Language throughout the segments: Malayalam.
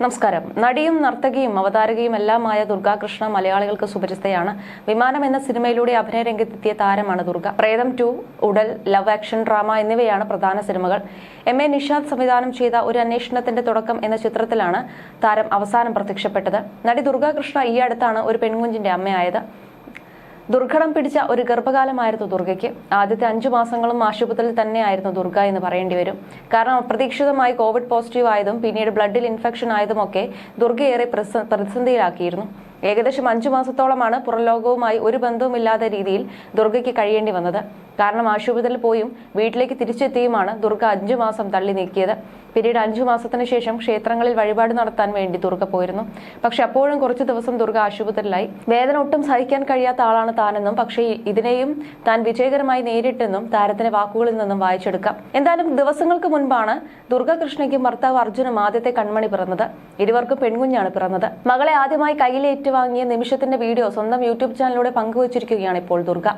നമസ്കാരം. നടിയും നർത്തകിയും അവതാരകയും എല്ലാമായ ദുർഗാകൃഷ്ണ മലയാളികൾക്ക് സുപരിചിതയാണ്. വിമാനം എന്ന സിനിമയിലൂടെ അഭിനയ രംഗത്തെത്തിയ താരമാണ് ദുർഗ. പ്രേതം ടു ഉടൽ ലവ് ആക്ഷൻ ഡ്രാമ എന്നിവയാണ് പ്രധാന സിനിമകൾ. എം എ നിഷാദ് സംവിധാനം ചെയ്ത ഒരു അന്വേഷണത്തിന്റെ തുടക്കം എന്ന ചിത്രത്തിലാണ് താരം അവസാനം പ്രത്യക്ഷപ്പെട്ടത്. നടി ദുർഗാകൃഷ്ണ ഈ അടുത്താണ് ഒരു പെൺകുഞ്ഞിന്റെ അമ്മയായത്. ദുർഘടം പിടിച്ച ഒരു ഗർഭകാലമായിരുന്നു ദുർഗയ്ക്ക്. ആദ്യത്തെ അഞ്ചു മാസങ്ങളും ആശുപത്രിയിൽ തന്നെയായിരുന്നു ദുർഗ എന്ന് പറയേണ്ടി വരും. കാരണം അപ്രതീക്ഷിതമായി കോവിഡ് പോസിറ്റീവ് ആയതും പിന്നീട് ബ്ലഡിൽ ഇൻഫെക്ഷൻ ആയതുമൊക്കെ ദുർഗയേറെ പ്രതിസന്ധിയിലാക്കിയിരുന്നു. ഏകദേശം അഞ്ചു മാസത്തോളമാണ് പുറംലോകവുമായി ഒരു ബന്ധവുമില്ലാത്ത രീതിയിൽ ദുർഗയ്ക്ക് കഴിയേണ്ടി വന്നത്. കാരണം ആശുപത്രിയിൽ പോയും വീട്ടിലേക്ക് തിരിച്ചെത്തിയുമാണ് ദുർഗ അഞ്ചു മാസം തള്ളി നീക്കിയത്. പിന്നീട് അഞ്ചു മാസത്തിന് ശേഷം ക്ഷേത്രങ്ങളിൽ വഴിപാട് നടത്താൻ വേണ്ടി ദുർഗ പോയിരുന്നു. പക്ഷെ അപ്പോഴും കുറച്ച് ദിവസം ദുർഗ ആശുപത്രിയിലായി. വേദന ഒട്ടും സഹിക്കാൻ കഴിയാത്ത ആളാണ് താനെന്നും പക്ഷേ ഇതിനെയും താൻ വിജയകരമായി നേരിട്ടെന്നും താരത്തിന്റെ വാക്കുകളിൽ നിന്നും വായിച്ചെടുക്കാം. എന്തായാലും ദിവസങ്ങൾക്ക് മുൻപാണ് ദുർഗ കൃഷ്ണയ്ക്കും ഭർത്താവ് അർജുനും ആദ്യത്തെ കൺമണി പിറന്നത്. ഇരുവർക്കും പെൺകുഞ്ഞാണ് പിറന്നത്. മകളെ ആദ്യമായി കയ്യിലേറ്റുവാങ്ങിയ നിമിഷത്തിന്റെ വീഡിയോ സ്വന്തം യൂട്യൂബ് ചാനലിലൂടെ പങ്കുവച്ചിരിക്കുകയാണ് ഇപ്പോൾ ദുർഗ.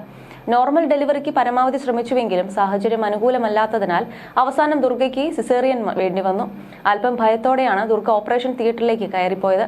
നോർമൽ ഡെലിവറിക്ക് പരമാവധി ശ്രമിച്ചുവെങ്കിലും സാഹചര്യം അനുകൂലമല്ലാത്തതിനാൽ അവസാനം ദുർഗയ്ക്ക് സിസേറിയൻ വേണ്ടി വന്നു. അല്പം ഭയത്തോടെയാണ് ദുർഗ ഓപ്പറേഷൻ തിയേറ്ററിലേക്ക് കയറിപ്പോയത്.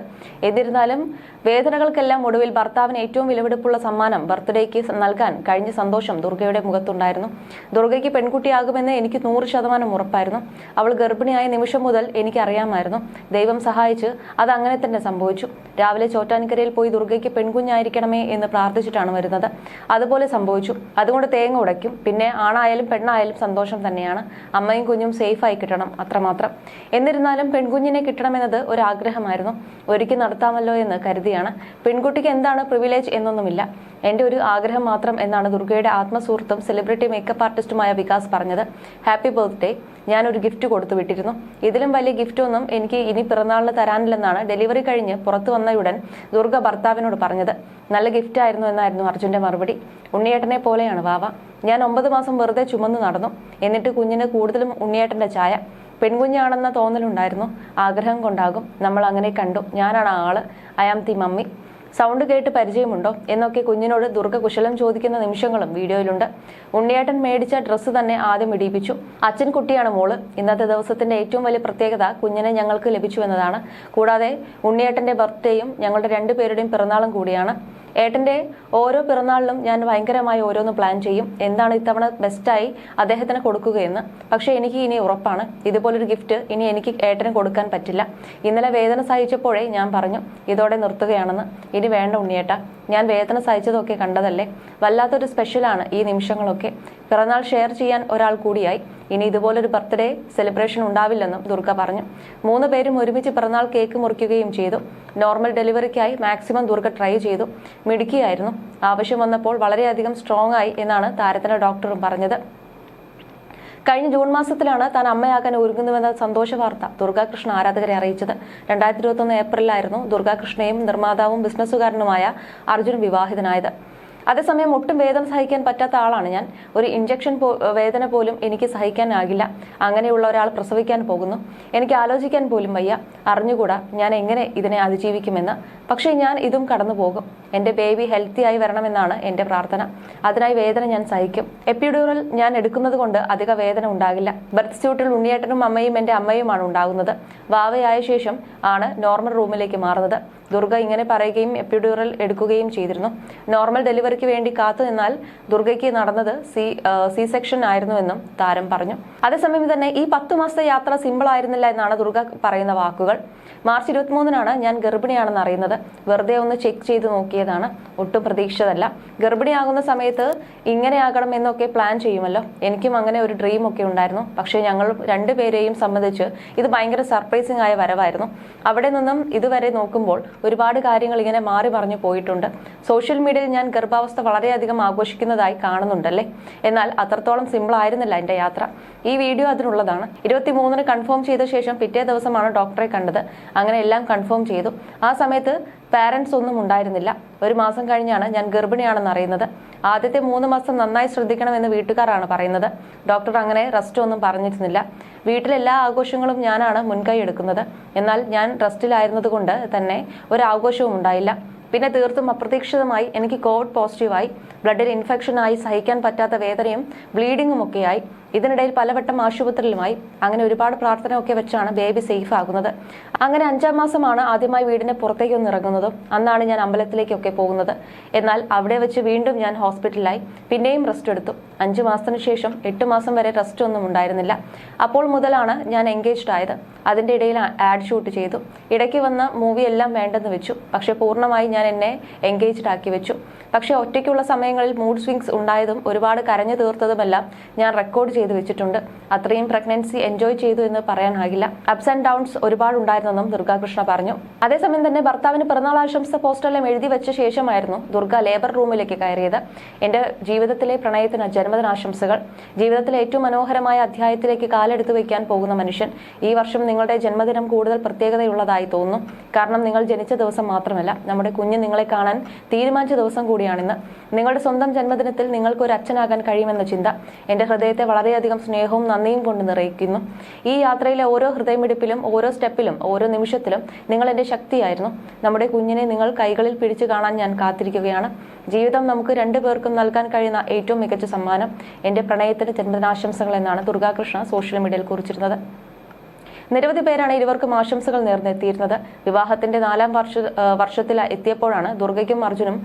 എന്നിരുന്നാലും വേദനകൾക്കെല്ലാം ഒടുവിൽ ഭർത്താവിന് ഏറ്റവും വിലപിടിപ്പുള്ള സമ്മാനം ബർത്ത്ഡേക്ക് നൽകാൻ കഴിഞ്ഞ സന്തോഷം ദുർഗയുടെ മുഖത്തുണ്ടായിരുന്നു. ദുർഗയ്ക്ക് പെൺകുട്ടിയാകുമെന്ന് എനിക്ക് നൂറ് ശതമാനം ഉറപ്പായിരുന്നു. അവൾ ഗർഭിണിയായ നിമിഷം മുതൽ എനിക്ക് അറിയാമായിരുന്നു ദൈവം സഹായിച്ച് അത് അങ്ങനെ തന്നെ സംഭവിച്ചു. രാവിലെ ചോറ്റാനിക്കരയിൽ പോയി ദുർഗയ്ക്ക് പെൺകുഞ്ഞായിരിക്കണമേ എന്ന് പ്രാർത്ഥിച്ചിട്ടാണ് വരുന്നത്. അതുപോലെ സംഭവിച്ചു. അതുകൊണ്ട് തേങ്ങ ഉടയ്ക്കും. പിന്നെ ആണായാലും പെണ്ണായാലും സന്തോഷം തന്നെയാണ്. അമ്മയും കുഞ്ഞും സേഫായി കിട്ടണം അത്രമാത്രം. എന്നിരുന്നാലും പെൺകുഞ്ഞിനെ കിട്ടണമെന്നത് ഒരു ആഗ്രഹമായിരുന്നു ഒരിക്കൽ നടത്താമല്ലോ എന്ന് കരുതിയാണ് പെൺകുട്ടിക്ക് എന്താണ് പ്രിവിലേജ് എന്നൊന്നുമില്ല. എന്റെ ഒരു ആഗ്രഹം മാത്രം എന്നാണ് ദുർഗയുടെ ആത്മസുഹൃത്തും സെലിബ്രിറ്റി മേക്കപ്പ് ആർട്ടിസ്റ്റുമായ വികാസ് പറഞ്ഞത്. ഹാപ്പി ബർത്ത്ഡേ ഞാനൊരു ഗിഫ്റ്റ് കൊടുത്തു വിട്ടിരുന്നു. ഇതിലും വലിയ ഗിഫ്റ്റ് ഒന്നും എനിക്ക് ഇനി പിറന്നാളിന് തരാനില്ലെന്നാണ് ഡെലിവറി കഴിഞ്ഞ് പുറത്തു വന്നയുടൻ ദുർഗ ഭർത്താവിനോട് പറഞ്ഞത്. നല്ല ഗിഫ്റ്റ് ആയിരുന്നു എന്നായിരുന്നു അർജുന്റെ മറുപടി. ഉണ്ണിയേട്ടനെ പോലെയാണ് വാവ. ഞാൻ ഒമ്പത് മാസം വെറുതെ ചുമന്ന് നടന്നു. എന്നിട്ട് കുഞ്ഞിന് കൂടുതലും ഉണ്ണിയേട്ടന്റെ ചായ പെൺകുഞ്ഞാണെന്ന തോന്നലുണ്ടായിരുന്നു. ആഗ്രഹം കൊണ്ടാകും. നമ്മൾ അങ്ങനെ കണ്ടു. ഞാനാണ് ആൾ. I am the mummy. Sound കേട്ട് പരിചയമുണ്ടോ? എന്നൊക്കെ കുഞ്ഞിനോട് ദുർഗ കുശലം ചോദിക്കുന്ന നിമിഷങ്ങളും വീഡിയോയിലുണ്ട്. ഉണ്ണിയേട്ടൻ മേടിച്ച ഡ്രസ്സ് തന്നെ ആദ്യം ഇടിയിപ്പിച്ചു. അച്ഛൻ കുട്ടിയാണ് മോൾ. ഇന്നത്തെ ദിവസത്തിന്റെ ഏറ്റവും വലിയ പ്രത്യേകത കുഞ്ഞിനെ ഞങ്ങൾക്ക് ലഭിച്ചു എന്നതാണ്. കൂടാതെ ഉണ്ണിയേട്ടന്റെ ബർത്ത്ഡേയും ഞങ്ങളുടെ രണ്ടുപേരുടെയും പിറന്നാളും കൂടിയാണ്. ഏട്ടന്റെ ഓരോ പിറന്നാളിലും ഞാൻ ഭയങ്കരമായി ഓരോന്ന് പ്ലാൻ ചെയ്യും. എന്താണ് ഇത്തവണ ബെസ്റ്റായി അദ്ദേഹത്തിന് കൊടുക്കുകയെന്ന്. പക്ഷേ എനിക്ക് ഇനി ഉറപ്പാണ്. ഇതുപോലൊരു ഗിഫ്റ്റ് ഇനി എനിക്ക് ഏട്ടന് കൊടുക്കാൻ പറ്റില്ല. ഇന്നലെ വേദന സഹിച്ചപ്പോഴേ ഞാൻ പറഞ്ഞു ഇതോടെ നിർത്തുകയാണെന്ന്. ഇനി വേണ്ട ഉണ്ണിയേട്ട. ഞാൻ വേദന സഹിച്ചതൊക്കെ കണ്ടതല്ലേ? വല്ലാത്തൊരു സ്പെഷ്യലാണ് ഈ നിമിഷങ്ങളൊക്കെ. പിറന്നാൾ ഷെയർ ചെയ്യാൻ ഒരാൾ കൂടിയായി. ഇനി ഇതുപോലൊരു ബർത്ത്ഡേ സെലിബ്രേഷൻ ഉണ്ടാവില്ലെന്നും ദുർഗ പറഞ്ഞു. മൂന്ന് പേരും ഒരുമിച്ച് പിറന്നാൾ കേക്ക് മുറിക്കുകയും ചെയ്തു. നോർമൽ ഡെലിവറിക്കായി മാക്സിമം ദുർഗ ട്രൈ ചെയ്തു. മിടുക്കിയായിരുന്നു. ആവശ്യം വന്നപ്പോൾ വളരെയധികം സ്ട്രോങ് ആയി എന്നാണ് താരത്തിന്റെ ഡോക്ടറും പറഞ്ഞത്. കഴിഞ്ഞ ജൂൺ മാസത്തിലാണ് താൻ അമ്മയാകാൻ ഒരുങ്ങുന്നുവെന്ന സന്തോഷ വാർത്ത ദുർഗാകൃഷ്ണ ആരാധകരെ അറിയിച്ചത്. രണ്ടായിരത്തി ഇരുപത്തൊന്ന് ഏപ്രിലായിരുന്നു ദുർഗാകൃഷ്ണയും നിർമ്മാതാവും ബിസിനസ്സുകാരനുമായ അർജുൻ വിവാഹിതനായത്. അതേസമയം ഒട്ടും വേദന സഹിക്കാൻ പറ്റാത്ത ആളാണ് ഞാൻ. ഒരു ഇഞ്ചക്ഷൻ വേദന പോലും എനിക്ക് സഹിക്കാനാകില്ല. അങ്ങനെയുള്ള ഒരാൾ പ്രസവിക്കാൻ പോകുന്നു. എനിക്ക് ആലോചിക്കാൻ പോലും വയ്യ. അറിഞ്ഞുകൂടാ ഞാൻ എങ്ങനെ ഇതിനെ അതിജീവിക്കുമെന്ന് പക്ഷേ ഞാൻ ഇതും കടന്നു പോകും. എന്റെ ബേബി ഹെൽത്തി ആയി വരണമെന്നാണ് എന്റെ പ്രാർത്ഥന. അതിനായി വേദന ഞാൻ സഹിക്കും. എപ്പിഡ്യൂറൽ ഞാൻ എടുക്കുന്നത് കൊണ്ട് അധിക വേദന ഉണ്ടാകില്ല. ബർത്ത് സ്യൂട്ടിൽ ഉണ്ണിയേട്ടനും അമ്മയും എന്റെ അമ്മയുമാണ് ഉണ്ടാകുന്നത്. വാവയായ ശേഷം ആണ് നോർമൽ റൂമിലേക്ക് മാറുന്നത്. ദുർഗ ഇങ്ങനെ പറയുകയും എപ്പിഡ്യൂറൽ എടുക്കുകയും ചെയ്തിരുന്നു. നോർമൽ ഡെലിവറിക്ക് വേണ്ടി കാത്തു നിന്നാൽ ദുർഗയ്ക്ക് നടന്നത് സി സി സെക്ഷൻ ആയിരുന്നുവെന്നും താരം പറഞ്ഞു. അതേസമയം തന്നെ ഈ പത്തു മാസത്തെ യാത്ര സിമ്പിൾ ആയിരുന്നില്ല എന്നാണ് ദുർഗ പറയുന്ന വാക്കുകൾ. മാർച്ച് ഇരുപത്തിമൂന്നിനാണ് ഞാൻ ഗർഭിണിയാണെന്ന് അറിയുന്നത്. വെറുതെ ഒന്ന് ചെക്ക് ചെയ്ത് നോക്കിയതാണ്. ഒട്ടും പ്രതീക്ഷിച്ചതല്ല. ഗർഭിണിയാകുന്ന സമയത്ത് ഇങ്ങനെ ആകണം എന്നൊക്കെ പ്ലാൻ ചെയ്യുമല്ലോ. എനിക്കും അങ്ങനെ ഒരു ഡ്രീം ഒക്കെ ഉണ്ടായിരുന്നു. പക്ഷേ ഞങ്ങൾ രണ്ടുപേരെയും സംബന്ധിച്ച് ഇത് ഭയങ്കര സർപ്രൈസിംഗ് ആയ വരവായിരുന്നു. അവിടെ നിന്നും ഇതുവരെ നോക്കുമ്പോൾ ഒരുപാട് കാര്യങ്ങൾ ഇങ്ങനെ മാറി മറിഞ്ഞു പോയിട്ടുണ്ട്. സോഷ്യൽ മീഡിയയിൽ ഞാൻ ഗർഭാവസ്ഥ വളരെയധികം ആഘോഷിക്കുന്നതായി കാണുന്നുണ്ടല്ലേ? എന്നാൽ അത്രത്തോളം സിമ്പിൾ ആയിരുന്നില്ല എന്റെ യാത്ര. ഈ വീഡിയോ അതിനുള്ളതാണ്. ഇരുപത്തി മൂന്നിന് കൺഫേം ചെയ്ത ശേഷം പിറ്റേ ദിവസമാണ് ഡോക്ടറെ കണ്ടത്. അങ്ങനെ എല്ലാം കൺഫേം ചെയ്തു. ആ സമയത്ത് പാരന്റ്സ് ഒന്നും ഉണ്ടായിരുന്നില്ല. ഒരു മാസം കഴിഞ്ഞാണ് ഞാൻ ഗർഭിണിയാണെന്ന് അറിയുന്നത്. ആദ്യത്തെ മൂന്ന് മാസം നന്നായി ശ്രദ്ധിക്കണമെന്ന് വീട്ടുകാരാണ് പറയുന്നത്. ഡോക്ടർ അങ്ങനെ റെസ്റ്റ് ഒന്നും പറഞ്ഞിരുന്നില്ല. വീട്ടിലെ എല്ലാ ആഘോഷങ്ങളും ഞാനാണ് മുൻകൈ എടുക്കുന്നത്. എന്നാൽ ഞാൻ റെസ്റ്റിലായിരുന്നതുകൊണ്ട് തന്നെ ഒരു ആഘോഷവും ഉണ്ടായില്ല. പിന്നെ തീർത്തും അപ്രതീക്ഷിതമായി എനിക്ക് കോവിഡ് പോസിറ്റീവായി ബ്ലഡിൽ ഇൻഫെക്ഷനായി സഹിക്കാൻ പറ്റാത്ത വേദനയും ബ്ലീഡിങ്ങും ഒക്കെയായി. ഇതിനിടയിൽ പലവട്ടം ആശുപത്രിയിലുമായി അങ്ങനെ ഒരുപാട് പ്രാർത്ഥന ഒക്കെ വെച്ചാണ് ബേബി സേഫ് ആകുന്നത് അങ്ങനെ അഞ്ചാം മാസമാണ് ആദ്യമായി വീടിന് പുറത്തേക്ക് ഒന്ന് ഇറങ്ങുന്നതും അന്നാണ് ഞാൻ അമ്പലത്തിലേക്കൊക്കെ പോകുന്നത്. എന്നാൽ അവിടെ വെച്ച് വീണ്ടും ഞാൻ ഹോസ്പിറ്റലിലായി. പിന്നെയും റെസ്റ്റ് എടുത്തു. അഞ്ചു മാസത്തിന് ശേഷം എട്ട് മാസം വരെ റെസ്റ്റ് ഒന്നും ഉണ്ടായിരുന്നില്ല. അപ്പോൾ മുതലാണ് ഞാൻ എൻഗേജ്ഡ് ആയത്. അതിന്റെ ഇടയിൽ ആഡ് ഷൂട്ട് ചെയ്തു. ഇടയ്ക്ക് വന്ന മൂവി എല്ലാം വേണ്ടെന്ന് വെച്ചു. പക്ഷേ പൂർണമായി ഞാൻ എന്നെ എൻഗേജ്ഡ് ആക്കി വെച്ചു. പക്ഷേ ഒറ്റയ്ക്കുള്ള സമയങ്ങളിൽ മൂഡ് സ്വിങ്സ് ഉണ്ടായതും ഒരുപാട് കരഞ്ഞു തീർത്തതുമെല്ലാം ഞാൻ റെക്കോർഡ് ചെയ്തു വെച്ചിട്ടുണ്ട്. അത്രയും പ്രഗ്നൻസി എൻജോയ് ചെയ്തു എന്ന് പറയാനാകില്ല. അപ്സ് ആൻഡ് ഡൗൺസ് ഒരുപാട് ഉണ്ടായിരുന്നെന്നും ദുർഗാകൃഷ്ണ പറഞ്ഞു. അതേസമയം തന്നെ ഭർത്താവിന് പിറന്നാൾ ആശംസ പോസ്റ്ററെല്ലാം എഴുതി വെച്ച ശേഷമായിരുന്നു ദുർഗ ലേബർ റൂമിലേക്ക് കയറിയത്. എന്റെ ജീവിതത്തിലെ പ്രണയത്തിന് ജന്മദിനാശംസകൾ ജീവിതത്തിലെ ഏറ്റവും മനോഹരമായ അധ്യായത്തിലേക്ക് കാലെടുത്തു വയ്ക്കാൻ പോകുന്ന മനുഷ്യൻ. ഈ വർഷം നിങ്ങളുടെ ജന്മദിനം കൂടുതൽ പ്രത്യേകതയുള്ളതായി തോന്നുന്നു. കാരണം നിങ്ങൾ ജനിച്ച ദിവസം മാത്രമല്ല നമ്മുടെ കുഞ്ഞ് നിങ്ങളെ കാണാൻ തീരുമാനിച്ച ദിവസം കൂടിയാണിന്ന്. നിങ്ങളുടെ സ്വന്തം ജന്മദിനത്തിൽ നിങ്ങൾക്ക് ഒരു അച്ഛനാകാൻ കഴിയുമെന്ന ചിന്ത. എന്റെ ഹൃദയത്തെ വളരെയധികം സ്നേഹവും നന്ദിയും കൊണ്ട് നിറയിക്കുന്നു. ഈ യാത്രയിലെ ഓരോ ഹൃദയമിടിപ്പിലും ഓരോ സ്റ്റെപ്പിലും ഓരോ നിമിഷത്തിലും നിങ്ങൾ എന്റെ ശക്തിയായിരുന്നു. നമ്മുടെ കുഞ്ഞിനെ നിങ്ങൾ കൈകളിൽ പിടിച്ചു കാണാൻ ഞാൻ കാത്തിരിക്കുകയാണ്. ജീവിതം നമുക്ക് രണ്ടു പേർക്കും നൽകാൻ കഴിയുന്ന ഏറ്റവും മികച്ച സമ്മാനം എന്റെ പ്രണയത്തിന് ജന്മദിനാശംസകൾ എന്നാണ് ദുർഗാകൃഷ്ണ സോഷ്യൽ മീഡിയയിൽ കുറിച്ചിരുന്നത്. നിരവധി പേരാണ് ഇരുവർക്കും ആശംസകൾ നേർന്നെത്തിയിരുന്നത്. വിവാഹത്തിന്റെ നാലാം വർഷ വർഷത്തിൽ എത്തിയപ്പോഴാണ് ദുർഗയ്ക്കും അർജുനും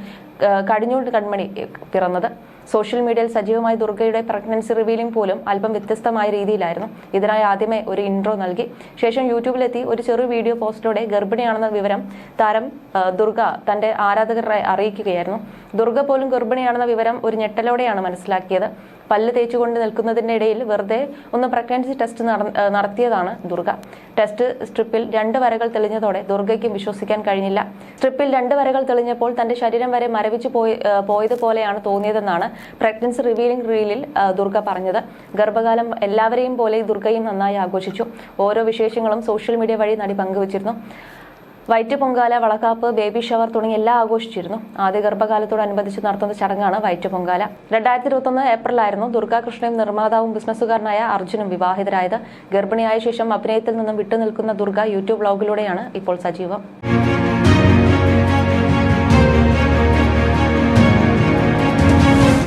കടിഞ്ഞൂട് കൺമണി പിറന്നത്. സോഷ്യൽ മീഡിയയിൽ സജീവമായ ദുർഗയുടെ പ്രഗ്നൻസി റിവീലിംഗ് പോലും അല്പം വ്യത്യസ്തമായ രീതിയിലായിരുന്നു. ഇതിനായി ആദ്യമേ ഒരു ഇൻട്രോ നൽകി. ശേഷം യൂട്യൂബിലെത്തി ഒരു ചെറു വീഡിയോ പോസ്റ്റിലൂടെ ഗർഭിണിയാണെന്ന വിവരം താരം ദുർഗ തന്റെ ആരാധകരെ അറിയിക്കുകയായിരുന്നു. ദുർഗ പോലും ഗർഭിണിയാണെന്ന വിവരം ഒരു ഞെട്ടലോടെയാണ് മനസ്സിലാക്കിയത്. പല്ല് തേച്ചുകൊണ്ട് നിൽക്കുന്നതിനിടയിൽ വെറുതെ ഒന്ന് പ്രഗ്നൻസി ടെസ്റ്റ് നടത്തിയതാണ് ദുർഗ. ടെസ്റ്റ് സ്ട്രിപ്പിൽ രണ്ട് വരകൾ തെളിഞ്ഞതോടെ ദുർഗയ്ക്കും വിശ്വസിക്കാൻ കഴിഞ്ഞില്ല. സ്ട്രിപ്പിൽ രണ്ട് വരകൾ തെളിഞ്ഞപ്പോൾ തന്റെ ശരീരം വരെ മരവിച്ചു പോയി പോയതുപോലെയാണ് തോന്നിയതെന്നാണ് പ്രഗ്നൻസി റിവീലിംഗ് റീലിൽ ദുർഗ പറഞ്ഞത്. ഗർഭകാലം എല്ലാവരെയും പോലെ ദുർഗയും നന്നായി ആഘോഷിച്ചു. ഓരോ വിശേഷങ്ങളും സോഷ്യൽ മീഡിയ വഴി നടി പങ്കുവച്ചിരുന്നു. വയറ്റ് പൊങ്കാല വളക്കാപ്പ് ബേബി ഷവർ തുടങ്ങി എല്ലാം ആഘോഷിച്ചിരുന്നു. ആദ്യ ഗർഭകാലത്തോടനുബന്ധിച്ച് നടത്തുന്ന ചടങ്ങാണ് വൈറ്റ് പൊങ്കാല. രണ്ടായിരത്തി ഇരുപത്തൊന്ന് ഏപ്രിലായിരുന്നു ദുർഗാകൃഷ്ണയും നിർമ്മാതാവും ബിസിനസ്സുകാരനായ അർജുനും വിവാഹിതരായത്. ഗർഭിണിയായ ശേഷം അഭിനയത്തിൽ നിന്നും വിട്ടുനിൽക്കുന്ന ദുർഗ യൂട്യൂബ് വ്ളോഗിലൂടെയാണ് ഇപ്പോൾ സജീവം.